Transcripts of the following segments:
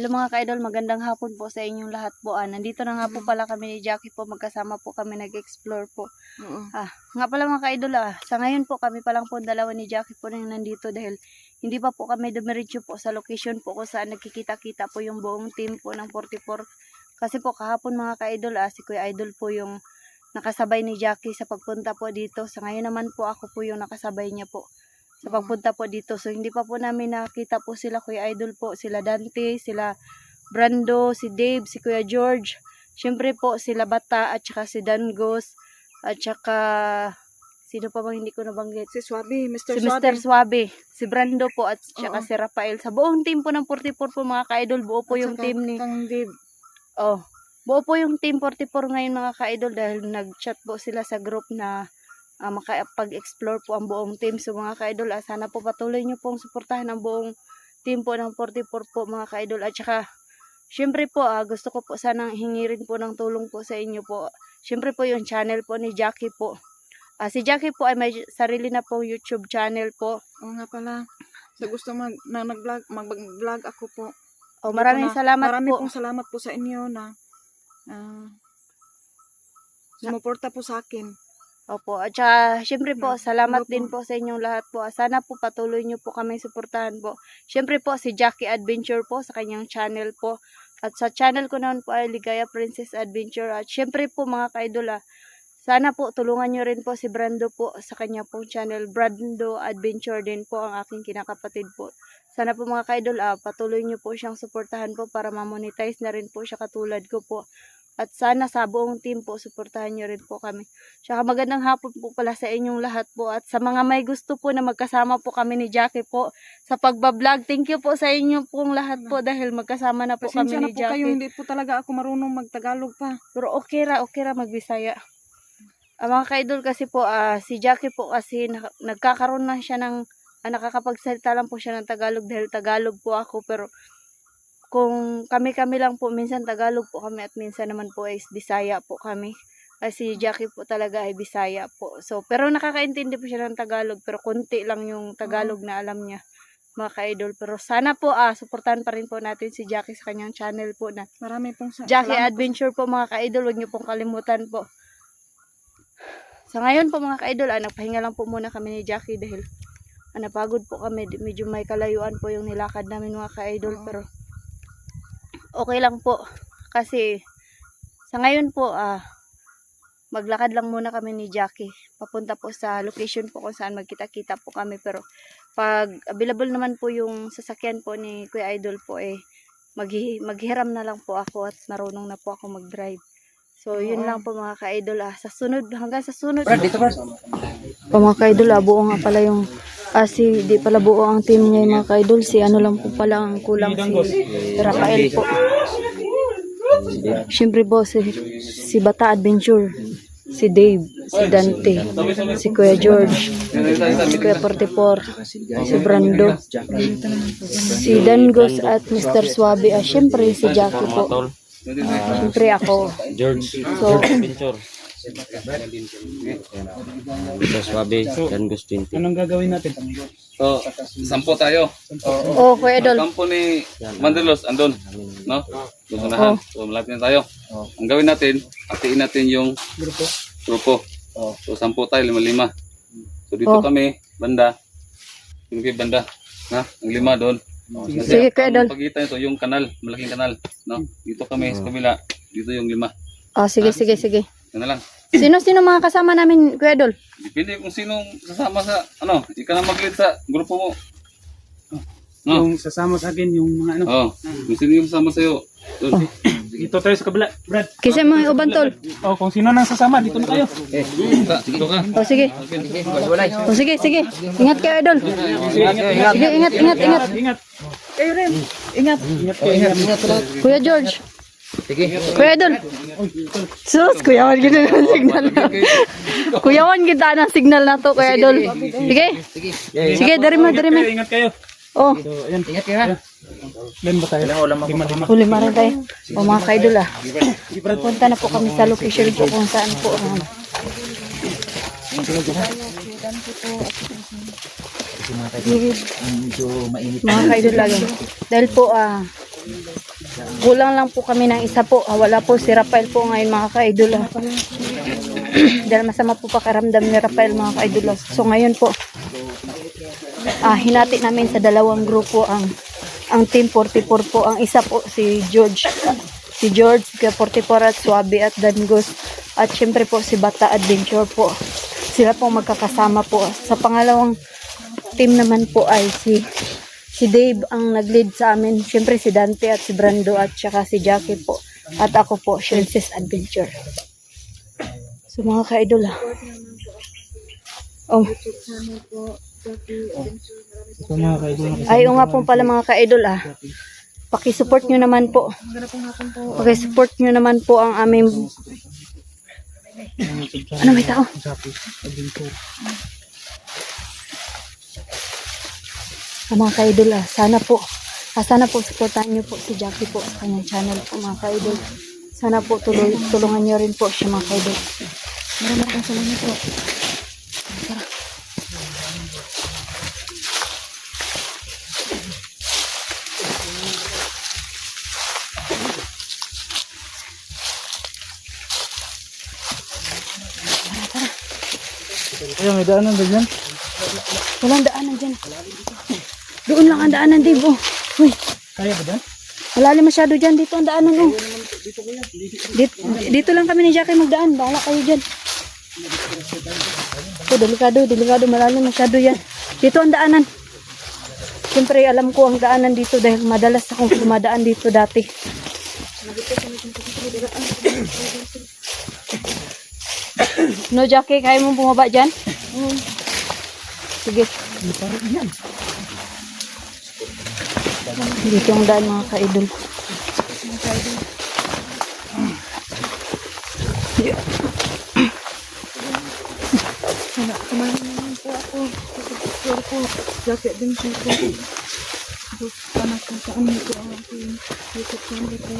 Hello mga ka-idol, magandang hapon po sa inyong lahat po. Ah, nandito na nga po Mm. pala kami ni Jackie po, magkasama po kami nag-explore po. Oo. Ah, nga pala mga ka-idol ah, sa ngayon po kami pa lang po dalawa ni Jackie po na nandito dahil hindi pa po kami dumiretso po sa location po kung saan nagkikita-kita po yung buong team po ng 44. Kasi po kahapon mga ka-idol ah, si Kuya Idol po yung nakasabay ni Jackie sa pagpunta po dito. Sa ngayon naman po ako po yung nakasabay niya po sa pagpunta po dito. So hindi pa po namin nakita po sila Kuya Idol po, sila Dante, sila Brando, si Dave, si Kuya George. Siyempre po sila Bata at saka si Dangos at saka sino pa bang hindi ko nabanggit? Si Swabe, Mr. Si Swabe. Mr. Suabe, si Brando po at saka Oo. si Rafael. Sa buong team po ng 44 po mga ka-idol, buo po At yung team ni Dave. Oh, buo po yung team 44 ngayon mga ka-idol dahil nag-chat po sila sa group na ah, makapag-explore po ang buong team. So mga ka-idol, ah, sana po patuloy nyo pong suportahan ang buong team po ng 44 po mga ka-idol. At saka, syempre po, ah, gusto ko po sanang hingi rin po ng tulong po sa inyo po. Syempre po yung channel po ni Jackie po. Ah, si Jackie po ay may sarili na pong YouTube channel po. Oo nga pala. Sa gusto mag, na nag-vlog, mag-vlog ako po. Oh, maraming na- salamat Marami po. pong salamat po sa inyo na ah, sumuporta po sa akin. Opo, at saka, syempre po, Hmm, salamat opo. din po sa inyong lahat po. Sana po patuloy nyo po kami suportahan po. Syempre po, si Jackie Adventure po sa kanyang channel po. At sa channel ko naman po ay Ligaya Princess Adventure. At syempre po mga kaidol ah, sana po tulungan nyo rin po si Brando po sa kanya pong channel. Brando Adventure din po ang aking kinakapatid po. Sana po mga kaidol, ah, patuloy nyo po siyang suportahan po para ma-monetize na rin po siya katulad ko po. At sana sa buong team po, suportahan nyo rin po kami. Tsaka magandang hapon po pala sa inyong lahat po. At sa mga may gusto po na magkasama po kami ni Jackie po sa pagbablog. Thank you po sa inyo pong lahat po dahil magkasama na po Pasensya kami na ni po kayo, Jackie. hindi po talaga ako marunong magtagalog pa. Pero okay ra, okay ra magbisaya. Ang mga kaidol kasi po, ah, si Jackie po kasi nak- nagkakaroon na siya ng, ah, nakakapagsalita lang po siya ng Tagalog dahil Tagalog po ako. Pero kung kami-kami lang po, minsan Tagalog po kami at minsan naman po ay Bisaya po kami. Kasi si Jackie po talaga ay Bisaya po. So, pero nakakaintindi po siya ng Tagalog pero konti lang yung Tagalog na alam niya mga ka-idol. Pero sana po, ah, suportahan pa rin po natin si Jackie sa kanyang channel po na Marami pong sa Jackie. Adventure po mga ka-idol, huwag niyo pong kalimutan po. Sa ngayon po mga ka-idol, ah, nagpahinga lang po muna kami ni Jackie dahil ah, napagod po kami. Medyo may kalayuan po yung nilakad namin mga ka-idol Oo. pero okay lang po. Kasi sa ngayon po, ah, maglakad lang muna kami ni Jackie. Papunta po sa location po kung saan magkita-kita po kami. Pero pag available naman po yung sasakyan po ni Kuya Idol po eh, maghi maghiram na lang po ako at marunong na po ako mag-drive. So, yun lang po mga ka-idol. Ah. Sa sunod, hanggang sa sunod. Brad, dito Brad. Po mga ka-idol, ah, buo nga pala yung ah, si, di pala buo ang team niya mga ka-idol. Si ano lang po pala ang kulang si Rafael po. Siyempre po si, si Bata Adventure, si Dave, si Dante, si Kuya George, si Kuya 44, si Brando, si Dangos at Mr. Suabe. Ah, siyempre si Jackie po. Siyempre ako. George So, Pintor. Ito Swabe, Dan Gustin. Anong gagawin natin? So, sampo tayo. oh, Kuya Idol. Kampo ni Mandelos, andun. No? Doon sa unahan. So, malapit na tayo. Ang gawin natin, hatiin natin yung Grupo? grupo. So, sampo tayo, lima-lima. So, dito Oh. kami, banda. Yung kay banda. Na? Ang lima doon. Kasi Sige, Kuya Idol. ang pagitan ito, yung kanal, malaking kanal. No? Dito kami sa kabila. Dito yung lima. Oh, sige, sige, sige. Yan na lang. Sino-sino mga kasama namin, Kuya Idol? Dipili kung sinong sasama sa, ano, ikaw na mag-lead sa grupo mo. No? Yung sasama sa akin, yung mga ano. Oo. Kung sino yung sasama sa'yo. Doon. Dito tayo sa kabila. Brad. Kasi mga ubantol. Oh, kung sino nang sasama, dito na kayo. Dito ka. Oh, sige. Oh, sige, sige. Ingat kayo, Idol. Sige, ingat, ingat, ingat. Ingat. Kayo rin. Ingat. Ingat kayo. Ingat. Kuya George. Kuya Idol. Sus, kuyawan kita ng signal na. kuyawan kita ng signal na to, Kuya Idol. Sige. Sige, dari mo, dari mo. Ingat kayo. Oh, ayan. Ingat kayo ha. Len ba tayo? Huli mo rin tayo. O mga ka-idol ah. Punta na po kami sa location po kung saan po. ah. kaidol. Medyo mainit. mga kaidol lagi. Dahil po, ah, kulang lang po kami ng isa po. Ah, wala po si Rafael po ngayon mga kaidol. ah. Dahil masama po pakaramdam ni Rafael mga kaidol. ah. So ngayon po, ah, hinati namin sa dalawang grupo ang ang team 44 po. Ang isa po si George. Si George, ka 44 at Suabe at Dangos. At syempre po si Bata Adventure po. Sila po magkakasama po. Sa pangalawang team naman po ay si si Dave ang nag-lead sa amin. Siyempre si Dante at si Brando at saka si Jackie po. At ako po, Princess Adventure. So mga ka-idol ah. Oh, Ito mga kaidol. ay oo nga po pala mga ka-idol ah. Paki-support nyo naman po. Paki-support nyo naman po ang aming ano may tao? Adventure. Mga ka-idol ah. Sana po, ah, sana po supportahan nyo po si Jackie po sa kanyang channel po mga ka-idol. Sana po tuloy, tulungan nyo rin po siya mga ka-idol. Maraming maraming salamat po. Tara. Kaya may daanan ba dyan? Walang daanan dyan. Doon lang ang daanan, Dave. Oh. Uy, Kaya ba dyan? malalim masyado dyan. Dito ang daanan, oh. Dito, dito lang kami ni Jackie magdaan. Bahala kayo dyan. Oh, delikado, delikado. Malalim masyado yan. Dito ang daanan. Siyempre, alam ko ang daanan dito dahil madalas akong dumadaan dito dati. No, Jackie, kaya mo bumaba dyan? Sige. Dito ang daan mga kaidol. Kumain naman po ako. Siguro po, jacket din po. So, sana po saan nito ang aking YouTube channel po.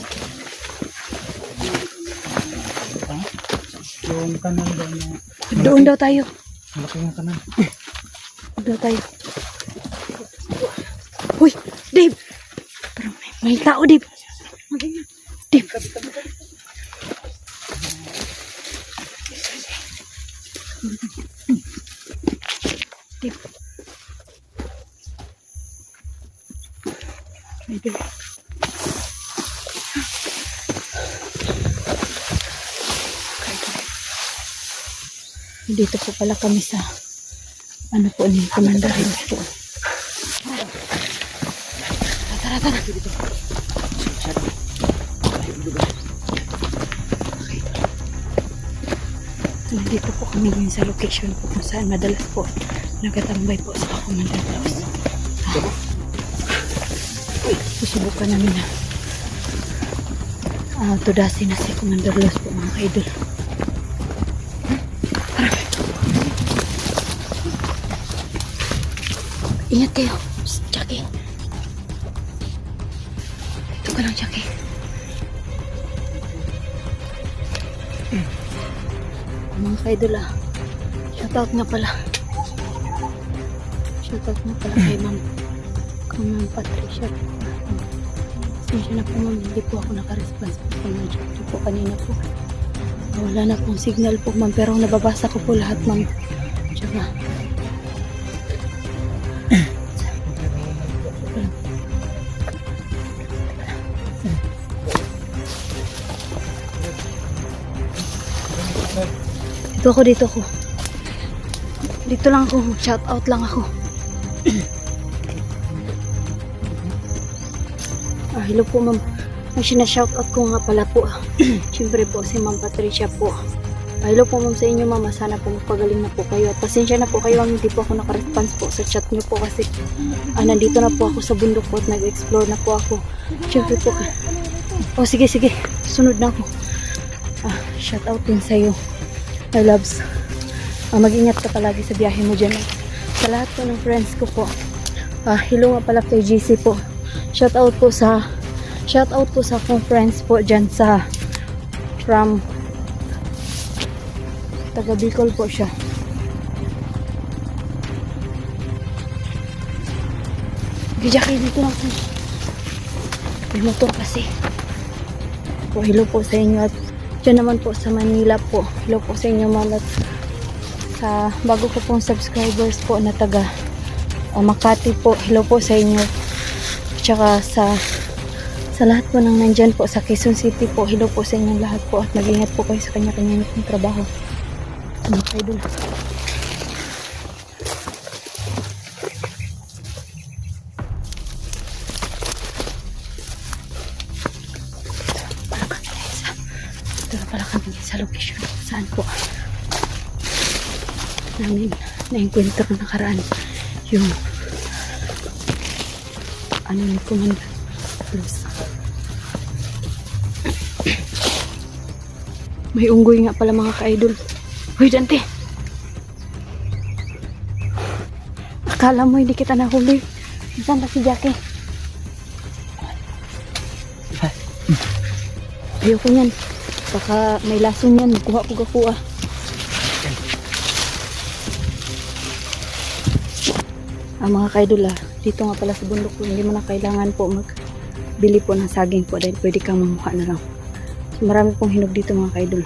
Yung kanan ba na Doon daw tayo. malaki yung kanan. Doon daw tayo. May, tao. Dave. Ay, Dave. Dito po pala kami sa ano po ni Commander Hills po. Tara, tara. Nandito po kami ngayon sa location po kung saan madalas po nagatambay po sa Commander House. Susubukan namin na ah, tudasin na si Commander Los po mga kaidol. Ingat kayo. Jackie. Ito ka lang, Jackie. Mga kaidol ah. Shoutout nga pala. Shoutout nga pala kay ma'am. Kay ma'am Patricia. Pasensya na po ma'am. Hindi po ako naka-response po kay ma'am Jackie po kanina po. Wala na pong signal po ma'am. Pero nababasa ko po lahat ma'am. Tsaka Dito ako, dito ako. Dito lang ako. Shout out lang ako. ah, hello po ma'am. Ang sinashout out ko nga pala po. Siyempre po si ma'am Patricia po. Ah, hello po ma'am sa inyo ma'am. Sana po magpagaling na po kayo. At pasensya na po kayo ma'am. Hindi po ako nakaresponse po sa chat niyo po kasi ah, nandito na po ako sa bundok po at nag-explore na po ako. Siyempre po. Oh sige sige. Sunod na ako. Ah, shout out din sa'yo. My loves. Ah, mag-ingat ka palagi sa biyahe mo dyan. Sa lahat po ng friends ko po. Ah, hello nga pala kay GC po. Shout out po sa shout out po sa akong friends po dyan sa from taga Bicol po siya. Okay, Jackie, dito lang. May motor kasi. Po, hello po sa inyo at dyan naman po sa Manila po. Hello po sa inyo at sa bago ko pong subscribers po na taga uh, Makati po. Hello po sa inyo. Tsaka sa sa lahat po ng nandyan po sa Quezon City po. Hello po sa inyong lahat po at mag-ingat po kayo sa kanya-kanya pong trabaho. Mga kaidol. Pala kami ngayon sa ito na pala kami ngayon sa location kung saan po namin na-encuentro nakaraan yung ano ni Commander Plus. May unggoy nga pala mga ka-idol. Hoy, Dante! Akala mo hindi kita nahuli. Saan ba si Jackie? Ayoko niyan. Baka may lason yan. Kuha ko gakuha. Ang mga kaidol ah, dito nga pala sa bundok po, hindi mo na kailangan po magbili po ng saging po dahil pwede kang mamuha na lang. So, marami pong hinog dito mga kaidol.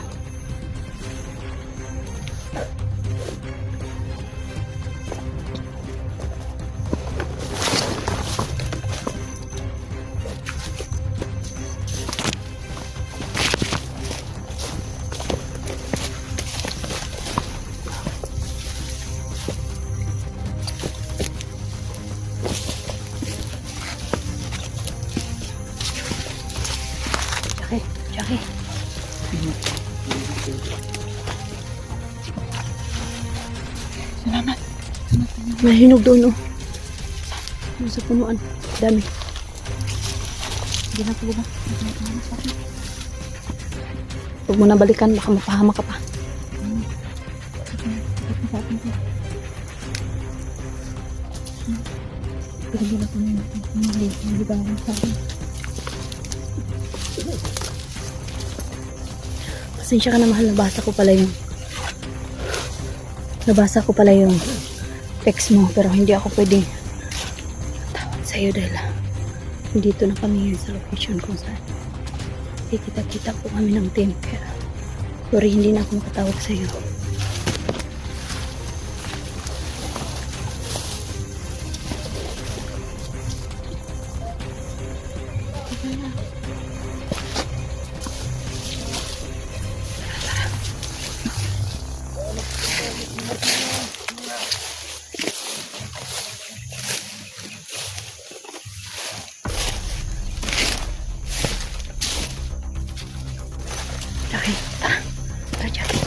May hinog doon oh. Doon sa punuan. Dami. Hindi na po ba? Huwag mo na balikan, baka mapahama ka pa. Pasensya ka na mahal, nabasa ko pala yung nabasa ko pala yung text mo pero hindi ako pwedeng tawag sa'yo dahil dito na kami sa location kung saan hindi kita-kita po kami ng team. Kaya sorry hindi na ako makatawag sa'yo Tara,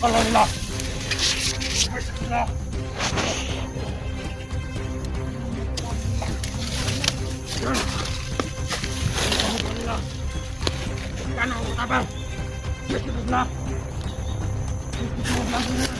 pala nila. Umalis sila. Yan. Ano ba nila? Ano ba? Yes, ito na. Ito na.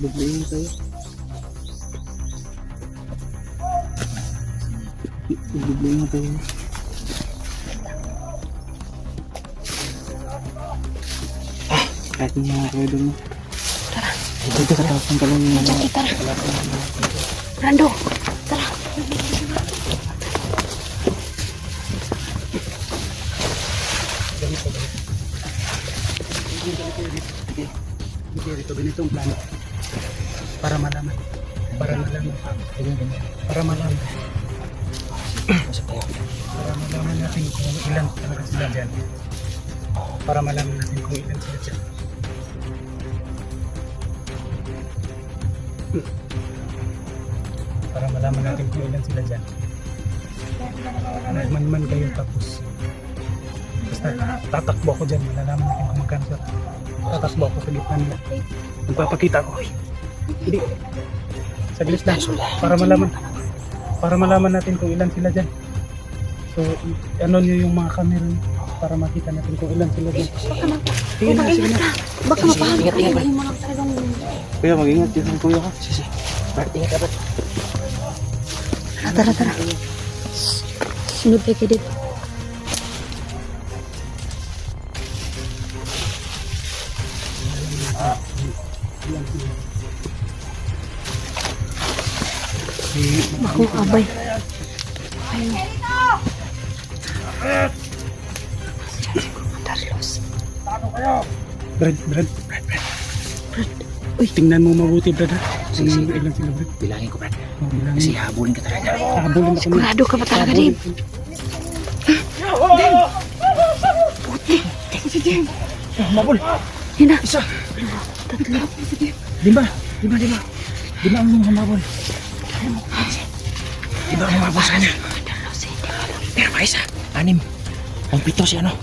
Bubulin tayo. Bubulin tayo. Ah, kahit yung mga kayo doon. Tara. Dito sa taas ng talong yung Jackie, tara. Brando, tara. Hindi, ito ganito ang plano. Para malaman. Para malaman. Para malaman. Para malaman natin kung ilan talaga sila dyan. Para malaman natin kung ilan sila dyan. Para malaman natin kung ilan sila dyan. Nagman-man kayo tapos basta tatakbo ako dyan. Malalaman natin kung magkano sila. Tatakbo ako sa gitna nila. Magpapakita ko. Hindi. Saglit lang. Para malaman. Para malaman natin kung ilan sila dyan. So, ano nyo yung mga camera nyo para makita natin kung ilan sila dyan. Sige na, sige na. Baka ka yung mga talagang... Kuya, mag-ingat dito kuya ka. Sige. Ingat dapat. Tara, tara, tara. Sunod kayo dito. Ako, abay. Carlos. Brad, Brad, Brad, Brad. Uy, tingnan mo mabuti, Brad. ha? Kung ilan sila, Brad. Bilangin ko, Brad. Oh, bilangin. Kasi habulin ka talaga. Habulin ako niya. Sigurado ka ba talaga, Dave? Mabul. Yun na. Isa. Tatlo. Lima. Lima, lima. Lima ang mga mabul. Lima ang mabul sa kanya. Pero pa isa. Anim. Pangpito si ano?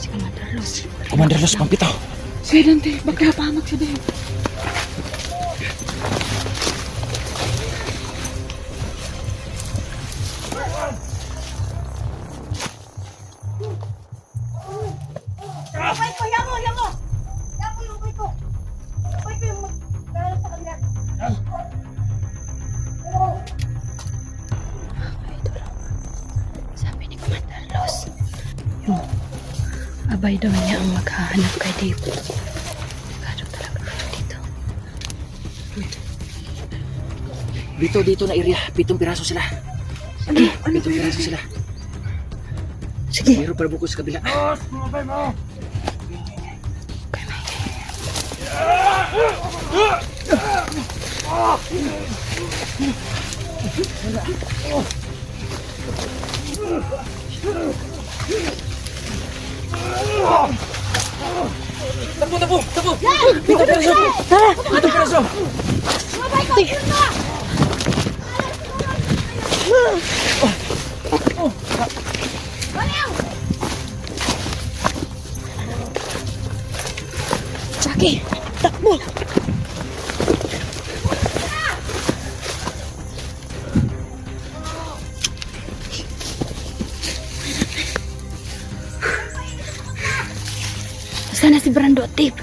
Si Commander Los. Commander Los, pangpito. Si Dante, baka mapahamak si Dave. Dito, dito na area. Pitong piraso sila. Sige, Pitong piraso sila. sige. Mayroon pa buko sa kabila. Jackie, takbo! Sana si Brando at Dave.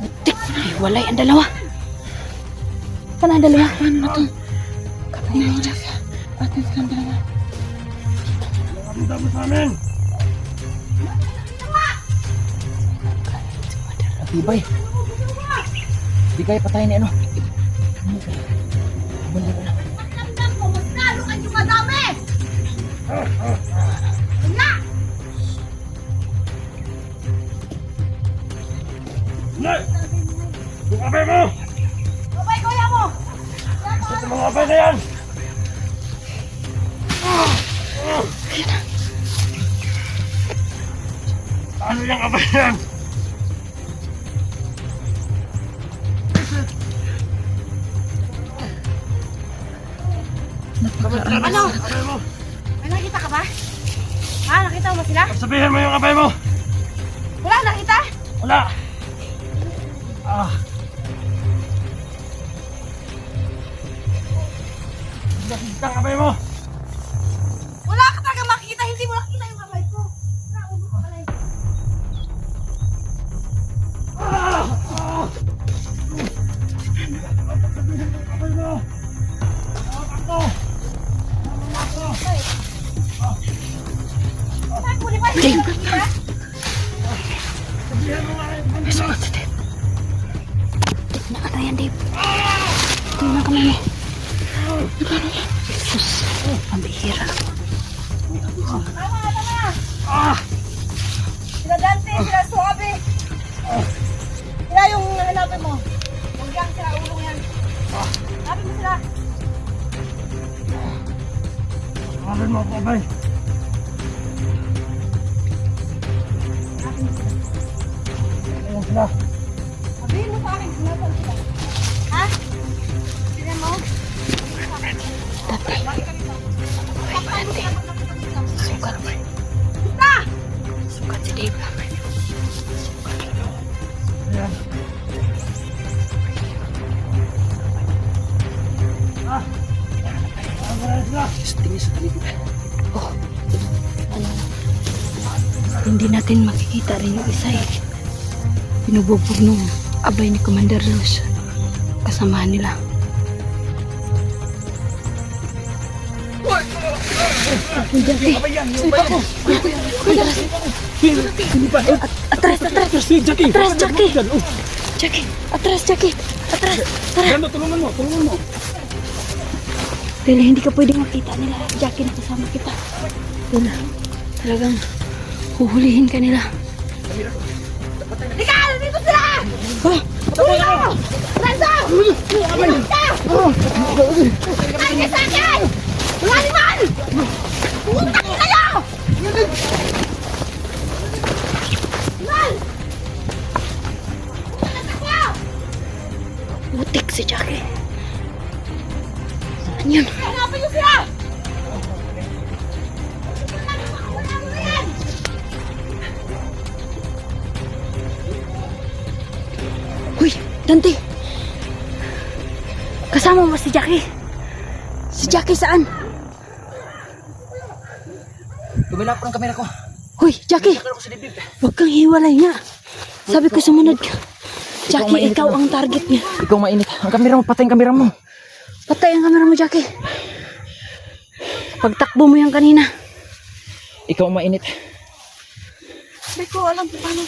Butik na eh, walay ang dalawa. Saan ang dalawa? Ano na to? Amen. Matibay. Hindi kaya patay ni ano. Bumalik na. Pakiramdam ko, mas lalo kayo madami! Wala! Nay! Yung abay mo! Abay, kuya mo! Ito mga abay na yan! Damn! Natin makikita rin yung isa eh. Pinububog nung abay ni Commander Luz. Kasamahan nila. Atras, atras, Jackie! Atras, Jackie! Oh. Jackie! Atras, Jackie! Atras! Tara! Ganda, tulungan mo, tulungan mo. Dahil hindi ka pwedeng makita nila. Jackie na kasama kita. Dahil talagang huhulihin ka nila. Halika! Nandito sila! Ah! Renzo! Renzo! Ay, ka sa akin! Mga liman! Pumunta kayo! Pumunta kayo! Butik si Jackie. Saan yun? Hanapin niyo sila! Dante! Kasama mo si Jackie? Si Jackie saan? Tumila ko ng kamera ko. Uy, Jackie! Huwag kang hiwalay nga. Sabi ko sumunod ka. Jackie, ikaw na. ang target niya. Ikaw mainit. Ang kamera mo, patay ang kamera mo. Patay ang kamera mo, Jackie. Pagtakbo mo yan kanina. Ikaw mainit. Hindi ko alam kung paano.